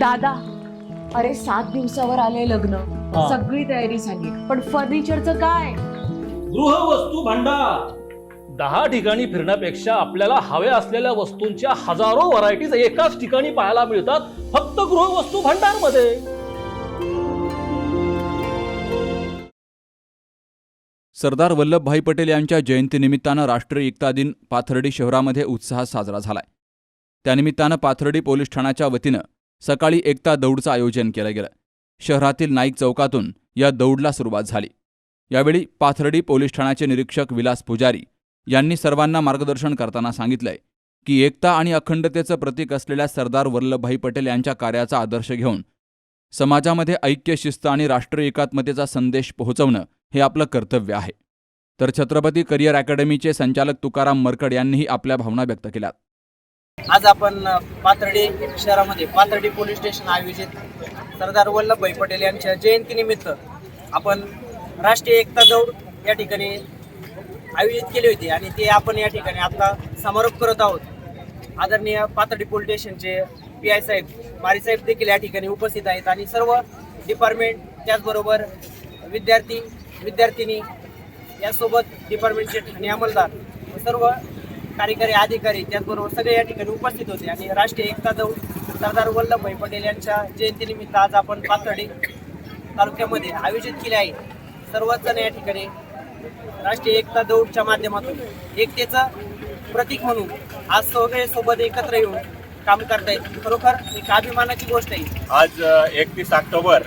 दादा अरे सात दिवसावर आले लग्न. हा. सगळी तयारी झाली. पण फर्निचरचं काय? गृहवस्तू भांडार. दहा ठिकाणी फिरण्यापेक्षा आपल्याला हव्या असलेल्या वस्तूंच्या हजारो व्हरायटीज एकाच ठिकाणी पाहायला मिळतात फक्त गृहवस्तू भांडारमध्ये सरदार वल्लभभाई पटेल यांच्या जयंतीनिमित्तानं राष्ट्रीय एकता दिन पाथर्डी शहरामध्ये उत्साहात साजरा झालाय. त्यानिमित्तानं पाथर्डी पोलीस ठाण्याच्या वतीनं सकाळी एकता दौडचं आयोजन केलं गेलं. शहरातील नाईक चौकातून या दौडला सुरुवात झाली. यावेळी पाथर्डी पोलीस ठाण्याचे निरीक्षक विलास पुजारी यांनी सर्वांना मार्गदर्शन करताना सांगितलंय की एकता आणि अखंडतेचं प्रतीक असलेल्या सरदार वल्लभभाई पटेल यांच्या कार्याचा आदर्श घेऊन समाजामध्ये ऐक्य शिस्त आणि राष्ट्रीय एकात्मतेचा संदेश पोहोचवणं हे आपलं कर्तव्य आहे. तर छत्रपती करिअर अकॅडमीचे संचालक तुकाराम मरकड यांनीही आपल्या भावना व्यक्त केल्यात. आज आपण पाथर्डी शहरामध्ये पाथर्डी पोलीस स्टेशन आयोजित सरदार वल्लभभाई पटेल यांच्या जयंतीनिमित्त आपण राष्ट्रीय एकता दौड या ठिकाणी आयोजित केली होती आणि ते आपण या ठिकाणी आता समारोप करत आहोत. आदरणीय पाथर्डी पोलीस स्टेशनचे पी आय साहेब मारी साहेब देखील या ठिकाणी उपस्थित आहेत आणि सर्व डिपार्टमेंट त्याचबरोबर विद्यार्थी विद्यार्थिनी यासोबत डिपार्टमेंटचे ठाणे अंमलदार सर्व कार्यकारी अधिकारी त्याचबरोबर सगळे या ठिकाणी उपस्थित होते आणि राष्ट्रीय एकता दौड सरदार वल्लभभाई पटेल यांच्या जयंतीनिमित्त आज आपण पाथर्डी तालुक्यामध्ये आयोजित केले आहे. सर्वच जण या ठिकाणी राष्ट्रीय एकता दौडच्या माध्यमातून एकतेचं प्रतीक म्हणून आज सगळे सोबत एकत्र येऊन काम करतायत. खरोखर एक अभिमानाची गोष्ट आहे. आज एकतीस ऑक्टोबर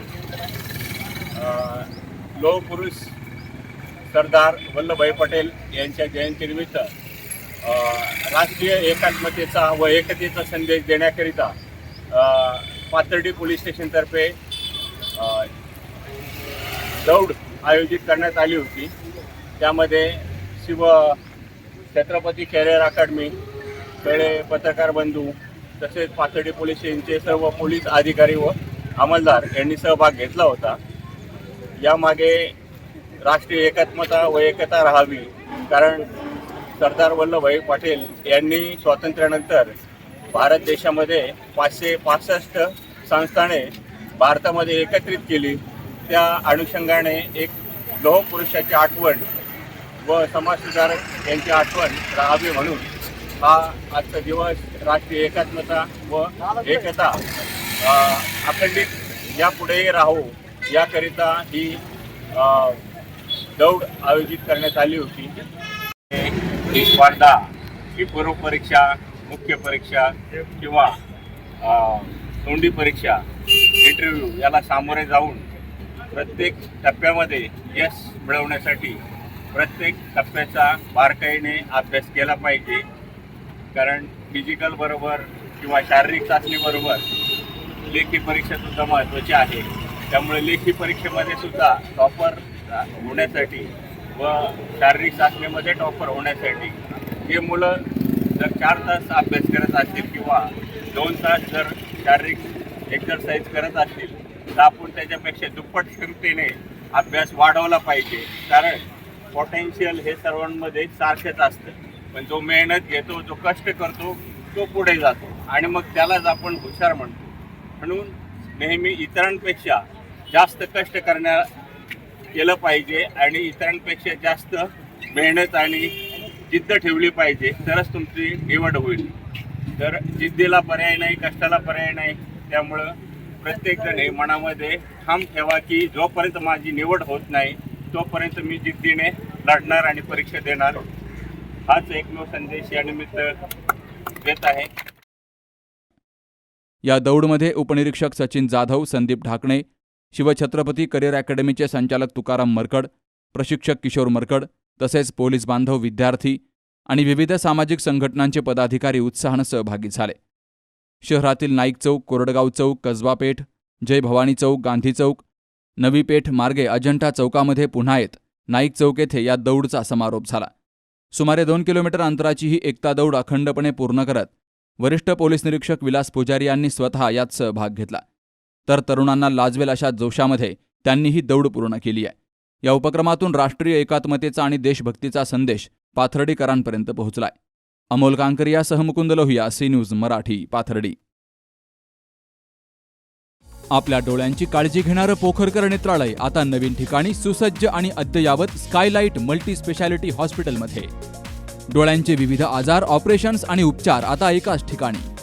लोहपुरुष लोह पुरुष सरदार वल्लभभाई पटेल यांच्या जयंतीनिमित्त राष्ट्रीय एकात्मतेचा व एकतेचा संदेश देण्याकरिता पाथर्डी पोलीस स्टेशनतर्फे दौड आयोजित करण्यात आली होती. त्यामध्ये शिव छत्रपती कॅरियर अकादमी खेळे पत्रकार बंधू तसेच पाथर्डी पोलीस स्टेशनचे सर्व पोलीस अधिकारी व अंमलदार यांनी सहभाग घेतला होता. यामागे राष्ट्रीय एकात्मता व एकता राहावी कारण सरदार वल्लभभाई पटेल यांनी स्वातंत्र्यानंतर भारत देशामध्ये पाचशे पासष्ट संस्थाने भारतामध्ये एकत्रित केली. त्या अनुषंगाने एक लोह पुरुषाची आठवण व समाजसुधारक यांची आठवण राहावी म्हणून हा आजचा दिवस राष्ट्रीय एकात्मता व एकता अखंडित यापुढेही राहू याकरिता ही दौड आयोजित करण्यात आली होती. ही स्पर्धा ही पूर्वपरीक्षा मुख्य परीक्षा किंवा तोंडी परीक्षा इंटरव्ह्यू याला सामोरे जाऊन प्रत्येक टप्प्यामध्ये यश मिळवण्यासाठी प्रत्येक टप्प्याचा बारकाईने अभ्यास केला पाहिजे. कारण फिजिकल बरोबर किंवा शारीरिक चाचणीबरोबर लेखी परीक्षासुद्धा महत्त्वाची आहे. त्यामुळे लेखी परीक्षेमध्ये सुद्धा टॉपर होण्यासाठी व शारीरिक चाचणीमध्ये टॉपर होण्यासाठी हे मुलं जर चार तास अभ्यास करत असतील किंवा दोन तास जर शारीरिक एक्सरसाइज करत असतील तर आपण त्याच्यापेक्षा दुप्पट क्षमतेने अभ्यास वाढवला पाहिजे. कारण पोटेन्शियल हे सर्वांमध्ये सारखेच असतं. पण जो मेहनत घेतो जो कष्ट करतो तो पुढे जातो. आणि मग त्यालाच आपण हुशार म्हणतो. म्हणून नेहमी इतरांपेक्षा जास्त कष्ट करण्या केलं पाहिजे आणि इतरांपेक्षा जास्त मेहनत आणि जिद्द ठेवली पाहिजे तरच तुमची निवड होईल. तर जिद्दीला पर्याय नाही कष्टाला पर्याय नाही त्यामुळं प्रत्येकजण हे मनामध्ये ठाम ठेवा की जोपर्यंत माझी निवड होत नाही तोपर्यंत मी जिद्दीने लढणार आणि परीक्षा देणार. हाच एकमेव संदेश या निमित्त देत आहे. या दौडमध्ये उपनिरीक्षक सचिन जाधव संदीप ढाकणे शिवछत्रपती करिअर अकॅडमीचे संचालक तुकाराम मरकड प्रशिक्षक किशोर मरकड तसेच पोलीस बांधव विद्यार्थी आणि विविध सामाजिक संघटनांचे पदाधिकारी उत्साहानं सहभागी झाले. शहरातील नाईक चौक कोरडगाव चौक कसबा पेठ जय भवानी चौक गांधी चौक नवी पेठ मार्गे अजंठा चौकामध्ये पुन्हा येत नाईक चौक येथे या दौडचा समारोप झाला. सुमारे दोन किलोमीटर अंतराची ही एकता दौड अखंडपणे पूर्ण करत वरिष्ठ पोलीस निरीक्षक विलास पुजारी यांनी स्वतः यात सहभाग घेतला. तर तरुणांना लाजवेल अशा जोशामध्ये त्यांनी ही दौड पूर्ण केली आहे. या उपक्रमातून राष्ट्रीय एकात्मतेचा आणि देशभक्तीचा संदेश पाथर्डीकरांपर्यंत पोहोचलाय. अमोल कांकरियासह मुकुंद लोहिया सी न्यूज मराठी पाथर्डी. आपल्या डोळ्यांची काळजी घेणारं पोखरकर नेत्रालय आता नवीन ठिकाणी सुसज्ज आणि अद्ययावत स्कायलाइट मल्टी स्पेशालिटी हॉस्पिटलमध्ये. डोळ्यांचे विविध आजार ऑपरेशन्स आणि उपचार आता एकाच ठिकाणी.